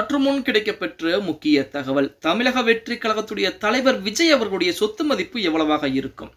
சற்று முன் கிடைக்கப்பெற்ற முக்கிய தகவல். தமிழக வெற்றி கழகத்துடைய தலைவர் விஜய் அவர்களுடைய சொத்து மதிப்பு எவ்வளவாக இருக்கும்?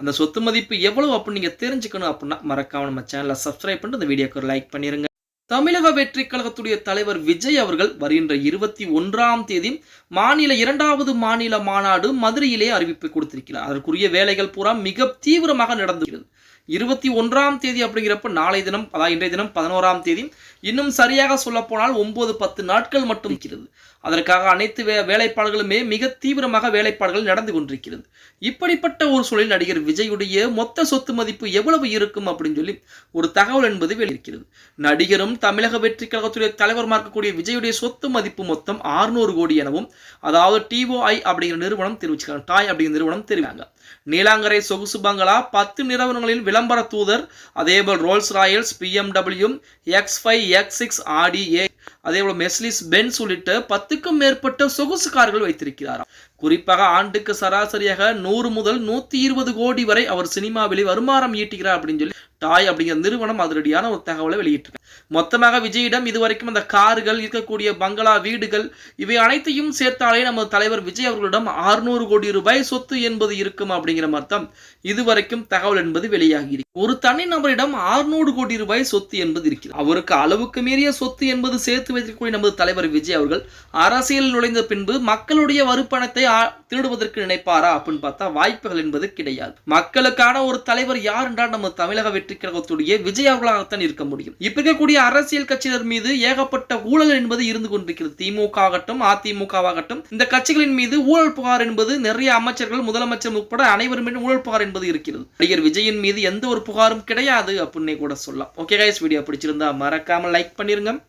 அந்த சொத்து மதிப்பு எவ்வளவு அப்படின்னு நீங்க தெரிஞ்சுக்கணும் அப்படின்னா மறக்காம நம்ம சேனலை சப்ஸ்கிரைப் பண்ணிட்டு இந்த வீடியோக்கு லைக் பண்ணிருங்க. தமிழக வெற்றி கழகத்துடைய தலைவர் விஜய் அவர்கள் வருகின்ற இருபத்தி ஒன்றாம் தேதி மாநில இரண்டாவது மாநில மாநாடு மதுரையிலே அறிவிப்பு கொடுத்திருக்கிறார். அதற்குரிய வேலைகள் பூரா மிக தீவிரமாக நடந்துகிறது. இருபத்தி ஒன்றாம் தேதி அப்படிங்கிறப்ப நாளை தினம் அதாவது இன்றைய தினம் பதினோராம் தேதி. இன்னும் சரியாக சொல்ல போனால் ஒன்பது பத்து நாட்கள் மட்டும் இருக்கிறது. அதற்காக அனைத்து வே வேலைப்பாடுகளுமே மிக தீவிரமாக வேலைப்பாடுகள் நடந்து கொண்டிருக்கிறது. இப்படிப்பட்ட ஒரு சூழலில் நடிகர் விஜயுடைய மொத்த சொத்து மதிப்பு எவ்வளவு இருக்கும் அப்படின்னு சொல்லி ஒரு தகவல் என்பது வெளியிருக்கிறது நடிகரும் தமிழக வெற்றி கழகத்துடைய தலைவருமா இருக்கக்கூடிய விஜயுடைய சொத்து மதிப்பு மொத்தம் 600 கோடி எனவும் அதாவது டிஓஐ அப்படிங்கிற நிறுவனம் தெரிவிச்சிருக்காங்க. டாய் அப்படிங்கிற நிறுவனம் தெரிவிக்காங்க நீலாங்கரை சொகுசு பங்களா பத்து நிறுவனங்களின் விளம்பர தூதர் அதேபோல் Rolls Royce BMW X five X six Audi A அதேபோல் மெஸ்லிஸ் பென்ஸ் உள்ளிட்ட பத்துக்கும் மேற்பட்ட சொகுசு கார்கள் வைத்திருக்கிறார் குறிப்பாக ஆண்டுக்கு சராசரியாக நூறு முதல் நூத்தி இருபது கோடி வரை அவர் சினிமாவிலே வருமானம் ஈட்டுகிறார் அப்படின்னு சொல்லி டாய் அப்படிங்கிற நிறுவனம் அதிரடியான ஒரு தகவலை வெளியிட்டிருக்கு. மொத்தமாக விஜயிடம் இதுவரைக்கும் அந்த கார்கள் இருக்கக்கூடிய பங்களா வீடுகள் இவை அனைத்தையும் சேர்த்தாலே நமது தலைவர் விஜய் அவர்களிடம் 600 கோடி ரூபாய் சொத்து என்பது இருக்கும் அப்படிங்கிற அர்த்தம் இதுவரைக்கும் தகவல் என்பது வெளியாகி இருக்கு. ஒரு தனிநபரிடம் 600 கோடி ரூபாய் சொத்து என்பது இருக்கிறது. அவருக்கு அளவுக்கு மீறிய சொத்து என்பது சேர்த்து வைத்திருக்கக்கூடிய நமது தலைவர் விஜய் அவர்கள் அரசியல் நுழைந்த பின்பு மக்களுடைய வறுப்பணத்தை திருடுவதற்கு நினைப்பாரா அப்படின்னு பார்த்தா வாய்ப்புகள் என்பது கிடையாது. மக்களுக்கான ஒரு தலைவர் யார் என்றால் நம்ம தமிழக வெற்றி கழகத்துடைய விஜய் இருக்க முடியும். இப்ப இருக்கக்கூடிய அரசியல் கட்சியினர் மீது ஏகப்பட்ட ஊழல் என்பது இருந்து கொண்டிருக்கிறது. திமுக ஆகட்டும் அதிமுகவாகட்டும் இந்த கட்சிகளின் மீது ஊழல் புகார் என்பது நிறைய அமைச்சர்கள் முதலமைச்சர் உட்பட அனைவரும் ஊழல் புகார் என்பது இருக்கிறது. நடிகர் விஜயின் மீது எந்த ஒரு புகாரும் கிடையாது அப்படின்னே கூட சொல்லலாம். ஓகே கைஸ் வீடியோ பிடிச்சிருந்தா மறக்காம லைக் பண்ணிருங்க.